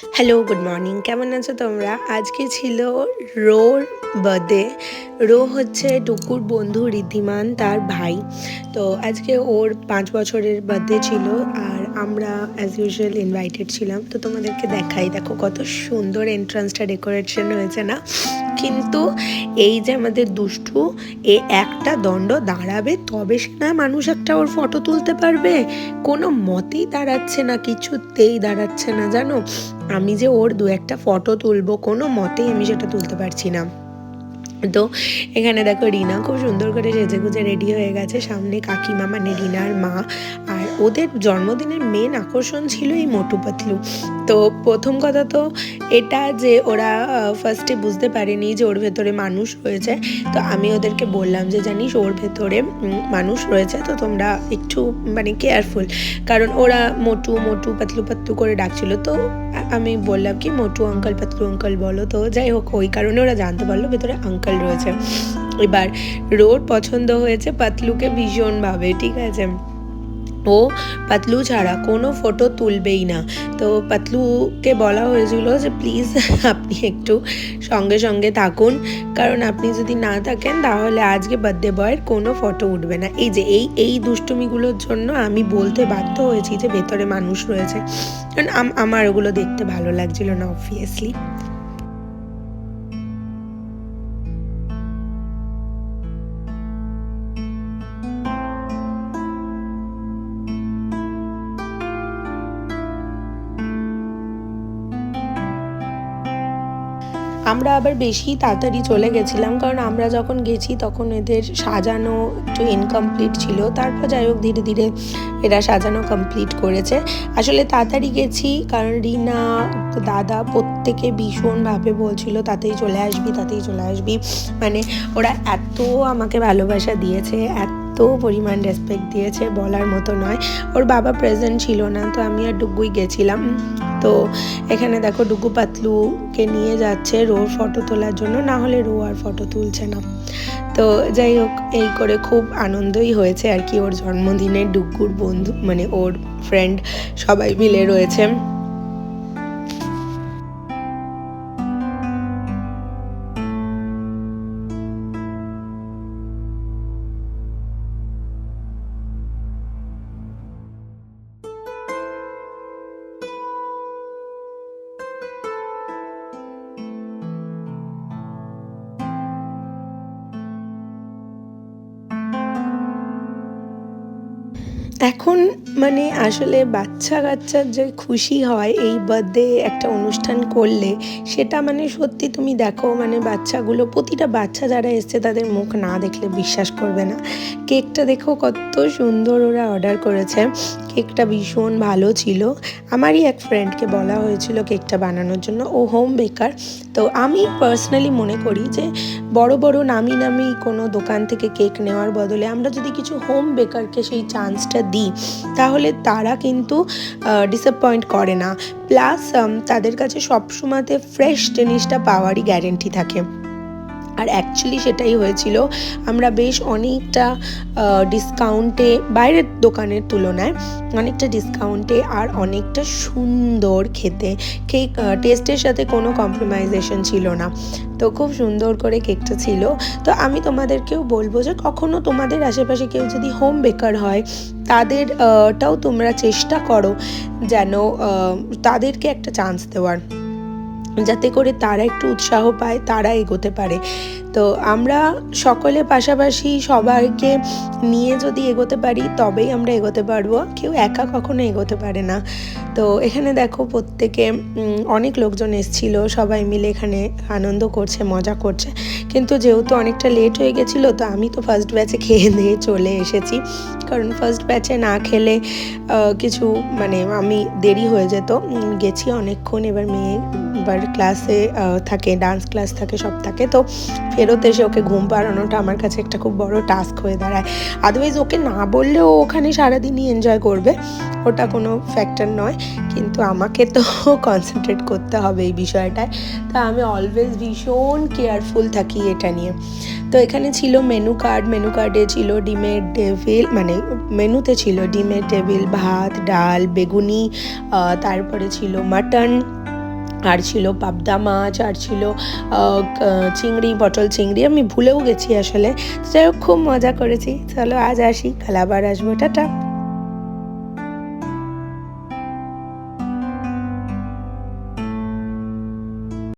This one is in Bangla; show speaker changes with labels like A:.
A: হ্যালো গুড মর্নিং কেমন আছো তোমরা? আজকে ছিল রোর বার্থডে রো হচ্ছে টুকুর বন্ধু ঋদ্ধিমান তার ভাই। তো আজকে ওর পাঁচ বছরের বার্থডে ছিল আর আমরা অ্যাজ ইউজুয়াল ইনভাইটেড ছিলাম। তো তোমাদেরকে দেখাই, দেখো কত সুন্দর এন্ট্রান্সটা ডেকোরেশন হয়েছে না? কিন্তু এই যে আমাদের দুষ্টু, এ একটা দণ্ড দাঁড়াবে, তবে সে না মানুষ একটা ওর ফটো তুলতে পারবে? কোনো মতেই দাঁড়াচ্ছে না, কিছুতেই দাঁড়াচ্ছে না, জানো? আমি যে ওর দু একটা ফটো তুলবো, কোনো মতেই আমি সেটা তুলতে পারছি না। তো এখানে দেখো, রিনা খুব সুন্দর করে সেজে গুজে রেডি হয়ে গেছে। সামনে কাকিমা মানে রিনার মা ওদের জন্মদিনের মেন আকর্ষণ ছিল এই মোটু পাতলু তো প্রথম কথা তো এটা যে ওরা ফার্স্টে বুঝতে পারেনি যে ওর ভেতরে মানুষ রয়েছে। তো আমি ওদেরকে বললাম যে, জানিস, ওর ভেতরে মানুষ রয়েছে, তো তোমরা একটু মানে কেয়ারফুল কারণ ওরা মোটু মোটু, পাতলু পাতলু করে ডাকছিল। তো আমি বললাম কি, মোটু আঙ্কাল পাতলু আঙ্কাল বলো। তো যাই হোক, ওই কারণে ওরা জানতে পারল ভেতরে আঙ্কাল রয়েছে। এবার রোড পছন্দ হয়েছে পাতলুকে ভীষণভাবে, ঠিক আছে? ও পাতলু ছাড়া কোনো ফটো তুলবেই না। তো পাতলুকে বলা হয়েছিল যে প্লিজ আপনি একটু সঙ্গে সঙ্গে থাকুন। কারণ আপনি যদি না থাকেন, তাহলে আজকে বার্থডে বয়ের কোনো ফটো উঠবে না। এই যে, এই এই দুষ্টুমিগুলোর জন্য আমি বলতে বাধ্য হয়েছি যে, ভেতরে মানুষ রয়েছে। কারণ আমার ওগুলো দেখতে ভালো লাগছিল না অবভিয়াসলি আমরা আবার বেশি তাড়াতাড়ি চলে গেছিলাম, কারণ আমরা যখন গেছি তখন এদের সাজানো একটু ইনকমপ্লিট ছিল। তারপর যাই হোক, ধীরে ধীরে এরা সাজানো কমপ্লিট করেছে। আসলে তাড়াতাড়ি গেছি, কারণ রিনা, দাদা প্রত্যেকে ভীষণভাবে বলছিল, তাতেই চলে আসবি, তাতেই চলে আসবি। মানে ওরা এত আমাকে ভালোবাসা দিয়েছে, এত পরিমাণ রেসপেক্ট দিয়েছে বলার মতো নয়। ওর বাবা প্রেজেন্ট ছিল না, তো আমি আর ডুগুই গেছিলাম। তো এখানে দেখো ডুগু পাতলুকে নিয়ে যাচ্ছে রোর ফটো তোলার জন্য, না হলে রো আর ফটো তুলছে না। তো যাই হোক, এই করে খুব আনন্দই হয়েছে আর কি ওর জন্মদিনে ডুগুর বন্ধু মানে ওর ফ্রেন্ড সবাই মিলে রয়েছে। এখন মানে আসলে বাচ্চা কাচ্চার যে খুশি হয় এই বার্থডে একটা অনুষ্ঠান করলে, সেটা মানে সত্যি তুমি দেখো মানে বাচ্চাগুলো, প্রতিটা বাচ্চা যারা এসছে তাদের মুখ না দেখলে বিশ্বাস করবে না। কেকটা দেখো কত সুন্দর ওরা অর্ডার করেছে। কেকটা ভীষণ ভালো ছিল। আমারই এক ফ্রেন্ডকে বলা হয়েছিল কেকটা বানানোর জন্য। ও হোম বেকার তো আমি পার্সোনালি মনে করি যে, বড় বড় নামি নামি কোনো দোকান থেকে কেক নেওয়ার বদলে আমরা যদি কিছু হোম বেকারকে সেই চান্সটা দিই, তাহলে তারা কিন্তু ডিসঅ্যাপয়েন্ট করে না। প্লাস তাদের কাছে সবসময়তে ফ্রেশ জিনিসটা পাওয়ারই গ্যারেন্টি থাকে। আর অ্যাকচুয়ালি সেটাই হয়েছিল। আমরা বেশ অনেকটা ডিসকাউন্টে বাইরের দোকানের তুলনায় অনেকটা ডিসকাউন্টে আর অনেকটা সুন্দর খেতে। কেক টেস্টের সাথে কোনো কম্প্রোমাইজেশন ছিল না। তো খুব সুন্দর করে কেকটা ছিল। তো আমি তোমাদেরকেও বলব যে কখনো তোমাদের আশেপাশে কেউ যদি হোম বেকার হয় তাদেরটাও তোমরা চেষ্টা করো যেন তাদেরকে একটা চান্স দেওয়ার। যাতে করে তারা একটু উৎসাহ পায় তারা এগোতে পারে। তো আমরা সকলে পাশাপাশি সবাইকে নিয়ে যদি এগোতে পারি, তবেই আমরা এগোতে পারব। কেউ একা কখনো এগোতে পারে না। তো এখানে দেখো প্রত্যেকে অনেক লোকজন এসছিল, সবাই মিলে এখানে আনন্দ করছে, মজা করছে। কিন্তু যেহেতু অনেকটা লেট হয়ে গেছিল, তো আমি তো ফার্স্ট ব্যাচে খেয়ে দিয়ে চলে এসেছি। কারণ ফার্স্ট ব্যাচে না খেলে কিছু মানে আমি দেরি হয়ে যেত। গেছি অনেকক্ষণ, এবার মেয়ে, এবার ক্লাসে থাকে ডান্স ক্লাস থাকে, সব থাকে। তো ফেরত এসে ওকে ঘুম পাড়ানোটা আমার কাছে একটা খুব বড় টাস্ক হয়ে দাঁড়ায়। আদারওয়াইজ ওকে না বললেও ওখানে সারাদিনই এনজয় করবে। ওটা কোনো ফ্যাক্টর নয়। কিন্তু আমাকে তো কনসেন্ট্রেট করতে হবে এই বিষয়টায়। তা আমি অলওয়েজ ভীষণ কেয়ারফুল থাকি এটা নিয়ে। তো এখানে ছিল মেনু কার্ড মেনু কার্ডে ছিল ডিমের টেবিল মানে মেনুতে ছিল ডিমের টেবিল ভাত, ডাল, বেগুনি তারপরে ছিল মাটন আর ছিল পাবদা মাছ, আর ছিল চিংড়ি, পটল চিংড়ি, আমি ভুলেও গেছি আসলে। যাই হোক, খুব মজা করেছি। চলো আজ আসি, কাল আবার আসব। টাটা।